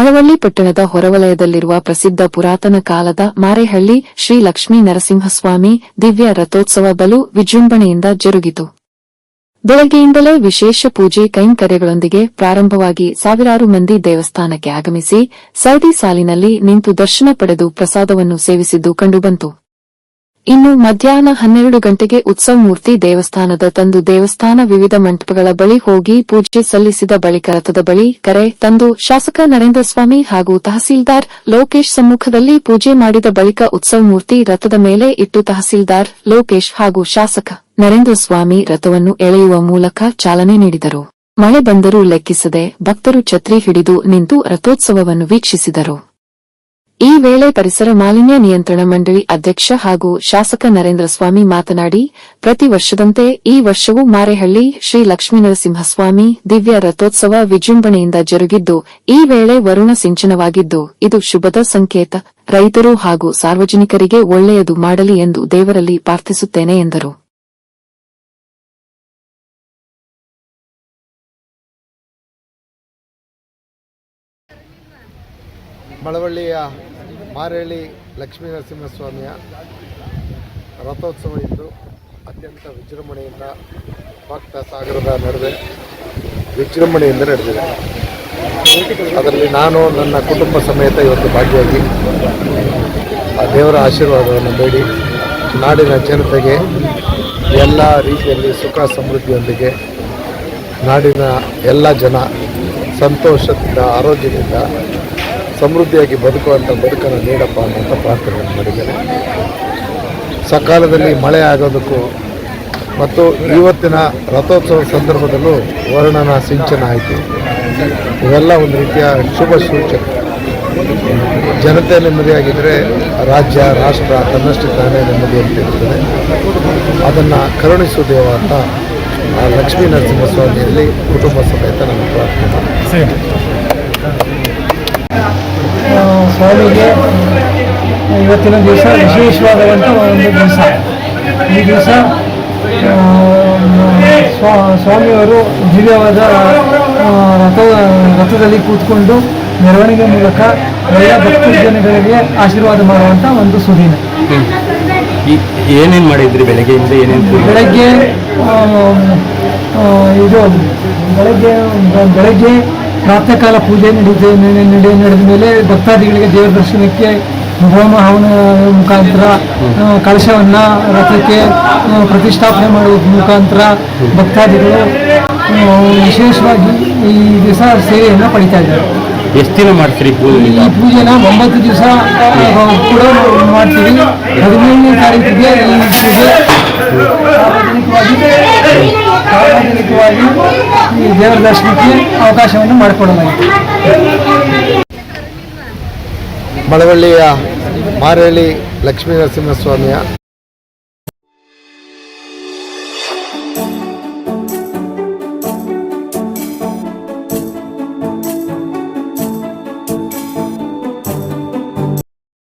ಮಳವಳ್ಳಿ ಪಟ್ಟಣದ ಹೊರವಲಯದಲ್ಲಿರುವ ಪ್ರಸಿದ್ಧ ಪುರಾತನ ಕಾಲದ ಮಾರೇಹಳ್ಳಿ ಶ್ರೀ ಲಕ್ಷ್ಮೀ ನರಸಿಂಹಸ್ವಾಮಿ ದಿವ್ಯ ರಥೋತ್ಸವ ಬಲು ವಿಜೃಂಭಣೆಯಿಂದ ಜರುಗಿತು. ಬೆಳಗ್ಗೆಯಿಂದಲೇ ವಿಶೇಷ ಪೂಜೆ ಕೈಂಕರ್ಯಗಳೊಂದಿಗೆ ಪ್ರಾರಂಭವಾಗಿ ಸಾವಿರಾರು ಮಂದಿ ದೇವಸ್ಥಾನಕ್ಕೆ ಆಗಮಿಸಿ ಸರದಿ ಸಾಲಿನಲ್ಲಿ ನಿಂತು ದರ್ಶನ ಪಡೆದು ಪ್ರಸಾದವನ್ನು ಸೇವಿಸಿದ್ದು ಕಂಡುಬಂತು. ಇನ್ನು ಮಧ್ಯಾಹ್ನ ಹನ್ನೆರಡು ಗಂಟೆಗೆ ಉತ್ಸವ ಮೂರ್ತಿ ದೇವಸ್ಥಾನದ ತಂದು ದೇವಸ್ಥಾನ ವಿವಿಧ ಮಂಟಪಗಳ ಬಳಿ ಹೋಗಿ ಪೂಜೆ ಸಲ್ಲಿಸಿದ ಬಳಿಕ ರಥದ ಬಳಿ ಕರೆ ತಂದು ಶಾಸಕ ನರೇಂದ್ರ ಸ್ವಾಮಿ ಹಾಗೂ ತಹಸೀಲ್ದಾರ್ ಲೋಕೇಶ್ ಸಮ್ಮುಖದಲ್ಲಿ ಪೂಜೆ ಮಾಡಿದ ಬಳಿಕ ಉತ್ಸವ ಮೂರ್ತಿ ರಥದ ಮೇಲೆ ಇಟ್ಟು ತಹಸೀಲ್ದಾರ್ ಲೋಕೇಶ್ ಹಾಗೂ ಶಾಸಕ ನರೇಂದ್ರ ಸ್ವಾಮಿ ರಥವನ್ನು ಎಳೆಯುವ ಮೂಲಕ ಚಾಲನೆ ನೀಡಿದರು. ಮಳೆ ಬಂದರೂ ಲೆಕ್ಕಿಸದೆ ಭಕ್ತರು ಛತ್ರಿ ಹಿಡಿದು ನಿಂತು ರಥೋತ್ಸವವನ್ನು ವೀಕ್ಷಿಸಿದರು. ಈ ವೇಳೆ ಪರಿಸರ ಮಾಲಿನ್ಯ ನಿಯಂತ್ರಣ ಮಂಡಳಿ ಅಧ್ಯಕ್ಷ ಹಾಗೂ ಶಾಸಕ ನರೇಂದ್ರ ಸ್ವಾಮಿ ಮಾತನಾಡಿ, ಪ್ರತಿ ವರ್ಷದಂತೆ ಈ ವರ್ಷವೂ ಮಾರೇಹಳ್ಳಿ ಶ್ರೀ ಲಕ್ಷ್ಮೀನರಸಿಂಹಸ್ವಾಮಿ ದಿವ್ಯ ರಥೋತ್ಸವ ವಿಜೃಂಭಣೆಯಿಂದ ಜರುಗಿದ್ದು, ಈ ವೇಳೆ ವರುಣ ಸಿಂಚನವಾಗಿದ್ದು, ಇದು ಶುಭದ ಸಂಕೇತ. ರೈತರು ಹಾಗೂ ಸಾರ್ವಜನಿಕರಿಗೆ ಒಳ್ಳೆಯದು ಮಾಡಲಿ ಎಂದು ದೇವರಲ್ಲಿ ಪ್ರಾರ್ಥಿಸುತ್ತೇನೆ ಎಂದರು. ಮಳವಳ್ಳಿಯ ಮಾರೇಳಿ ಲಕ್ಷ್ಮೀ ನರಸಿಂಹಸ್ವಾಮಿಯ ರಥೋತ್ಸವ ಇದ್ದು ಅತ್ಯಂತ ವಿಜೃಂಭಣೆಯಿಂದ ಭಕ್ತ ಸಾಗರದ ನಡುವೆ ವಿಜೃಂಭಣೆಯಿಂದ ನಡೆದಿದೆ. ಅದರಲ್ಲಿ ನಾನು, ನನ್ನ ಕುಟುಂಬ ಸಮೇತ ಇವತ್ತು ಭಾಗಿಯಾಗಿ ಆ ದೇವರ ಆಶೀರ್ವಾದವನ್ನು ಬೇಡಿ. ನಾಡಿನ ಜನತೆಗೆ ಎಲ್ಲ ರೀತಿಯಲ್ಲಿ ಸುಖ ಸಮೃದ್ಧಿಯೊಂದಿಗೆ ನಾಡಿನ ಎಲ್ಲ ಜನ ಸಂತೋಷದಿಂದ, ಆರೋಗ್ಯದಿಂದ ಸಮೃದ್ಧಿಯಾಗಿ ಬದುಕುವಂಥ ಬದುಕನ್ನು ನೀಡಪ್ಪ ಅನ್ನೋಂಥ ಪ್ರಾರ್ಥನೆಯನ್ನು ಮಾಡಿದ್ದೇನೆ. ಸಕಾಲದಲ್ಲಿ ಮಳೆ ಆಗೋದಕ್ಕೂ ಮತ್ತು ಇವತ್ತಿನ ರಥೋತ್ಸವ ಸಂದರ್ಭದಲ್ಲೂ ವರ್ಣನ ಸಿಂಚನ ಆಯಿತು. ಇವೆಲ್ಲ ಒಂದು ರೀತಿಯ ಶುಭ ಸೂಚಕ ಜನತೆ ನೆಮ್ಮದಿಯಾಗಿದ್ದರೆ ರಾಜ್ಯ, ರಾಷ್ಟ್ರ ತನ್ನಷ್ಟು ತಾನೇ ನೆಮ್ಮದಿಯಂತಿರುತ್ತದೆ ಅದನ್ನು ಕರುಣಿಸು ದೇವ ಅಂತ ಲಕ್ಷ್ಮೀ ನರಸಿಂಹಸ್ವಾಮಿಯಲ್ಲಿ ಕುಟುಂಬ ಸಮೇತ ನಮ್ಮ ಪ್ರಾರ್ಥನೆ. ಸ್ವಾಮಿಗೆ ಇವತ್ತಿನ ದಿವಸ ವಿಶೇಷವಾದಂಥ ಒಂದು ದಿವಸ. ಈ ದಿವಸ ಸ್ವಾಮಿಯವರು ದಿವ್ಯವಾದ ರಥ ರಥದಲ್ಲಿ ಕೂತ್ಕೊಂಡು ಮೆರವಣಿಗೆ ಮೂಲಕ ಎಲ್ಲ ಭಕ್ತ ಜನಗಳಿಗೆ ಆಶೀರ್ವಾದ ಮಾಡುವಂಥ ಒಂದು ಸುದಿನ. ಏನೇನು ಮಾಡಿದ್ರಿ ಬೆಳಗ್ಗೆಯಿಂದ ಏನೇನು ಬೆಳಗ್ಗೆ ಇದು ಬೆಳಗ್ಗೆ ಬೆಳಗ್ಗೆ ಪ್ರಾತಃಕಾಲ ಪೂಜೆ ನಡೆಯುತ್ತೆ ನಡೆ- ನಡೆ- ನಡೆದ ಮೇಲೆ ಭಕ್ತಾದಿಗಳಿಗೆ ದೇವರ ದರ್ಶನಕ್ಕೆ ಹೋಮ ಹವನ ಮುಖಾಂತರ ಕಳಶವನ್ನು ರಥಕ್ಕೆ ಪ್ರತಿಷ್ಠಾಪನೆ ಮಾಡುವ ಮುಖಾಂತರ ಭಕ್ತಾದಿಗಳು ವಿಶೇಷವಾಗಿ ಈ ದಿವಸ ಸೇವೆಯನ್ನು ಪಡಿತಾ ಇದ್ದಾರೆ. ಎಷ್ಟು ದಿನ ಮಾಡ್ತೀರಿ ಪೂಜೆ ಈ ಪೂಜೆನ ಒಂಬತ್ತು ದಿವಸ ಕೂಡ ಮಾಡ್ತೀವಿ. ಹದಿನೇಳನೇ ತಾರೀಕಿಗೆ ಈ ಪೂಜೆ ಸಾರ್ವಜನಿಕವಾಗಿ ಸಾರ್ವಜನಿಕವಾಗಿ ದೇವರ ದರ್ಶನಕ್ಕೆ ಅವಕಾಶವನ್ನು ಮಾಡಿಕೊಡಲಾಗಿದೆ. ಮಳವಳ್ಳಿಯ ಮಾರೇಳಿ ಲಕ್ಷ್ಮೀ ನರಸಿಂಹಸ್ವಾಮಿಯ